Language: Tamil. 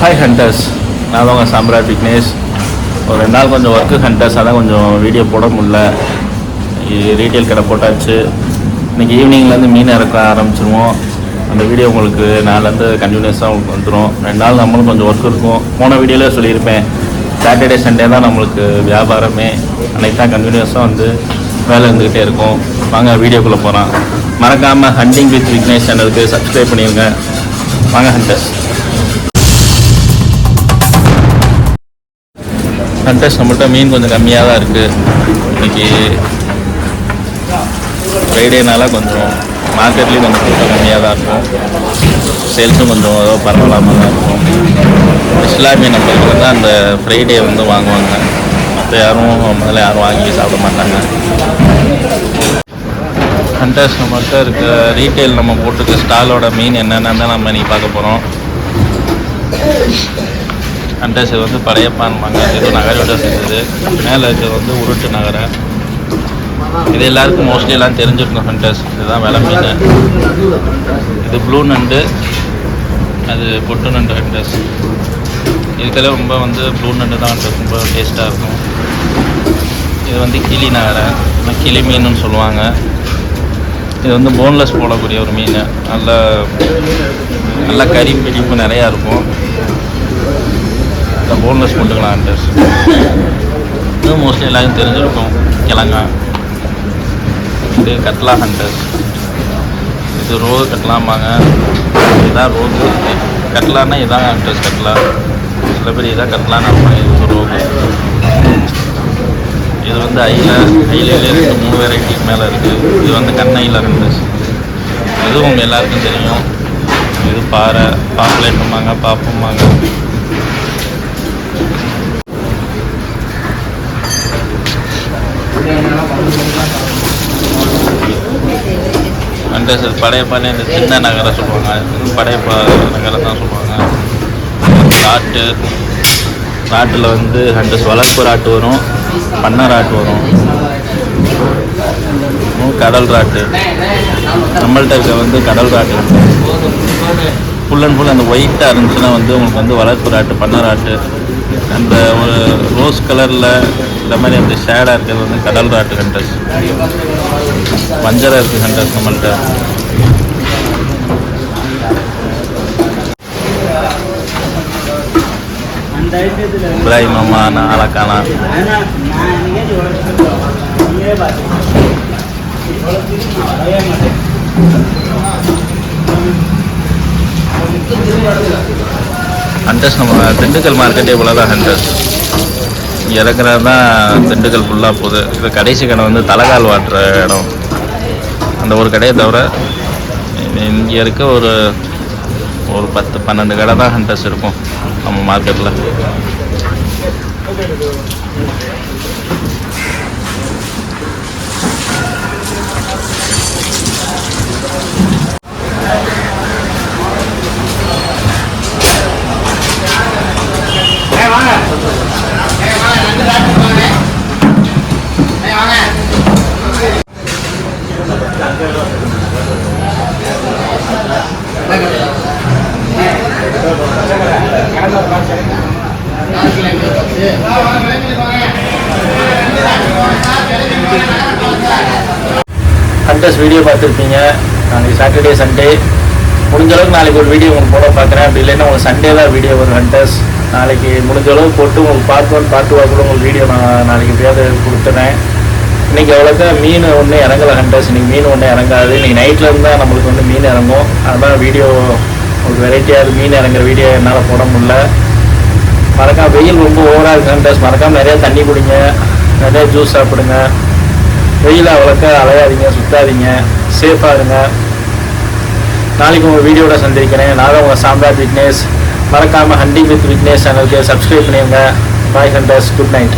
ஹாய் ஹண்டர்ஸ் நான் தான் உங்கள் சாம்ராட் விக்னேஷ். ஒரு ரெண்டு நாள் கொஞ்சம் ஒர்க்கு ஹண்டர்ஸ் அதான் கொஞ்சம் வீடியோ போட முடியல. ரீட்டெயில் கடை போட்டாச்சு. இன்றைக்கி ஈவினிங்லேருந்து மீன் இறக்க ஆரம்பிச்சிருவோம். அந்த வீடியோ உங்களுக்கு நாலேருந்து கண்டினியூஸாக உங்களுக்கு வந்துடும் ரெண்டு நாள் நம்மளும் கொஞ்சம் ஒர்க் இருக்கும். போன வீடியோவில் சொல்லியிருப்பேன். சாட்டர்டே சண்டே தான் நம்மளுக்கு வியாபாரமே. அன்றைக்கி தான் கண்டினியூஸாக வந்து வேலை இருந்துக்கிட்டே இருக்கும். வாங்க வீடியோக்குள்ளே போகிறான் மறக்காமல் ஹண்டிங் வித் விக்னேஷ் சேனலுக்கு சப்ஸ்கிரைப் பண்ணிடுங்க வாங்க ஹண்டர்ஸ் ஹண்டர்ஸ் நம்மள்ட்ட மீன் கொஞ்சம் கம்மியாக தான் இருக்குது இன்றைக்கி ஃப்ரைடேனால கொஞ்சம் மார்க்கெட்லேயும் கொஞ்சம் கூட்டம் கம்மியாக தான் இருக்கும். சேல்ஸும் கொஞ்சம் ஏதோ பரவாயில்லாமல் தான் இருக்கும். இஸ்லாமிய நபர்கள் வந்து அந்த ஃப்ரைடே வந்து வாங்குவாங்க. மற்ற யாரும் முதல்ல யாரும் வாங்கி சாப்பிட மாட்டாங்க. ஹண்டர்ஸ் நம்மள்ட்ட இருக்க ரீட்டைல் நம்ம போட்டிருக்க ஸ்டாலோட மீன் என்னென்னு தான் நம்ம இன்னைக்கு பார்க்க போகிறோம் ஹண்டர்ஸ் இது வந்து பழையப்பான்பாங்க இது நகரோட சேர்ந்தது மேலே இருக்கிறது வந்து உருட்டு நகரை. இது எல்லாருக்கும் மோஸ்ட்லி எல்லாம் தெரிஞ்சிருக்கணும் ஹண்டர்ஸ் இதுதான் விலை மீன். இது ப்ளூ நண்டு அது பொட்டு நண்டு ஹண்டர்ஸ் இதுக்கெல்லாம் ரொம்ப வந்து ப்ளூ நண்டு தான் ஹண்டர்ஸ் ரொம்ப டேஸ்ட்டாக இருக்கும். இது வந்து கிளி நகரை. கிளி மீனுன்னு சொல்லுவாங்க. இது வந்து போன்லெஸ் போடக்கூடிய ஒரு மீன். நல்ல நல்ல கறி பிடிப்பு நிறையா இருக்கும். இந்த போன்லெஸ் போட்டுக்கலாம் ஹண்டர்ஸ் இது மோஸ்ட்லி எல்லாருக்கும் தெரிஞ்சிருக்கும். கிழங்கா. இது கட்லா ஹண்டர்ஸ் இது ரோகு கட்லாம்பாங்க. இதுதான் ரோகு கட்லான்னா இதான் ஹண்டர்ஸ் கட்லா. சில பேர் இதான் கட்லான்னு இது வந்து ரோகு இது வந்து ஐல ஐலையில் ரெண்டு மூணு வெரைட்டிக்கு மேலே இருக்குது இது வந்து கண்ணையில் ஹண்டர்ஸ் இதுவும் உங்கள் எல்லாருக்கும் தெரியும். இது பாறை பாப்புலேட்டும்பாங்க பாப்பும்பாங்க. அண்டர்ஸ் படையப்பானே இந்த சின்ன நகரை சொல்லுவாங்க. படையப்பா நகரம் தான் சொல்லுவாங்க. ராட்டு ராட்டில் வந்து ஹண்டர்ஸ் வளர்ப்பு ராட்டு வரும் பண்ணை ராட்டு வரும். கடல் ராட்டு. நம்மள்கிட்ட இருக்க வந்து கடல் ராட்டு. ஃபுல் அண்ட் ஃபுல் அந்த ஒயிட்டாக இருந்துச்சுன்னா வந்து உங்களுக்கு வந்து வளர்ப்பு ராட்டு பண்ணை ராட்டு. அந்த ஒரு ரோஸ் கலரில் இந்த மாதிரி அந்த ஷேடாக இருக்கிறது வந்து கடல் ராட்டு ஹண்டர்ஸ். வஞ்சரம் இருக்குது ஹண்டர்ஸ் நம்மள்கிட்ட இப்ராஹிம் அம்மா நான் அழக்கானா ஹண்டர்ஸ் நம்ம திண்டுக்கல் மார்க்கெட்டே இவ்வளோ தான் ஹண்டர்ஸ் இறக்குறது தான் திண்டுக்கல் ஃபுல்லாக போகுது. இது கடைசி கடை வந்து தலகால் வாட்டுற இடம். அந்த ஒரு கடையை தவிர இங்கே இருக்க ஒரு ஒரு பத்து பன்னெண்டு கடை தான் ஹண்டர்ஸ் இருக்கும் நம்ம மார்க்கெட்டில் ஹண்டர்ஸ் வீடியோ பார்த்துருப்பீங்க. நாளைக்கு சாட்டர்டே சண்டே முடிஞ்ச அளவுக்கு நாளைக்கு ஒரு வீடியோ உங்களுக்கு போட பார்க்குறேன். அப்படி இல்லைன்னா உங்களுக்கு சண்டே தான் வீடியோ வரும் ஹண்டர்ஸ் நாளைக்கு முடிஞ்ச அளவுக்கு போட்டு உங்களுக்கு பார்ட் ஒன் பார்ட் டூ கூட உங்களுக்கு வீடியோ நான் நாளைக்கு எப்படியாவது கொடுத்துறேன். இன்றைக்கி அவ்வளோக்கா மீன் ஒன்று இறங்கலை ஹண்டர்ஸ் இன்றைக்கி மீன் ஒன்றும் இறங்காது. இன்றைக்கி நைட்டில் இருந்தால் நம்மளுக்கு வந்து மீன் இறங்கும். அதான் வீடியோ ஒரு வெரைட்டியாக மீன் இறங்குற வீடியோ என்னால் போட முடியல. மறக்காம வெயில் ரொம்ப ஓவராக இருக்கு மறக்காமல் மறக்காம நிறைய தண்ணி குடிங்க. நிறைய ஜூஸ் சாப்பிடுங்க. வெயில் அவ்வளோக்கா அலையாதீங்க சுத்தாதீங்க. சேஃபாக இருங்க. நாளைக்கு உங்கள் வீடியோட சந்திக்கிறேன். நானும் உங்கள் சாம்ராஜ் விக்னேஷ் மறக்காமல் ஹண்டிங் வித் விக்னேஷ் சேனலுக்கு சப்ஸ்கிரைப் பண்ணிடுங்க பாய் ஹண்டர்ஸ் குட் நைட்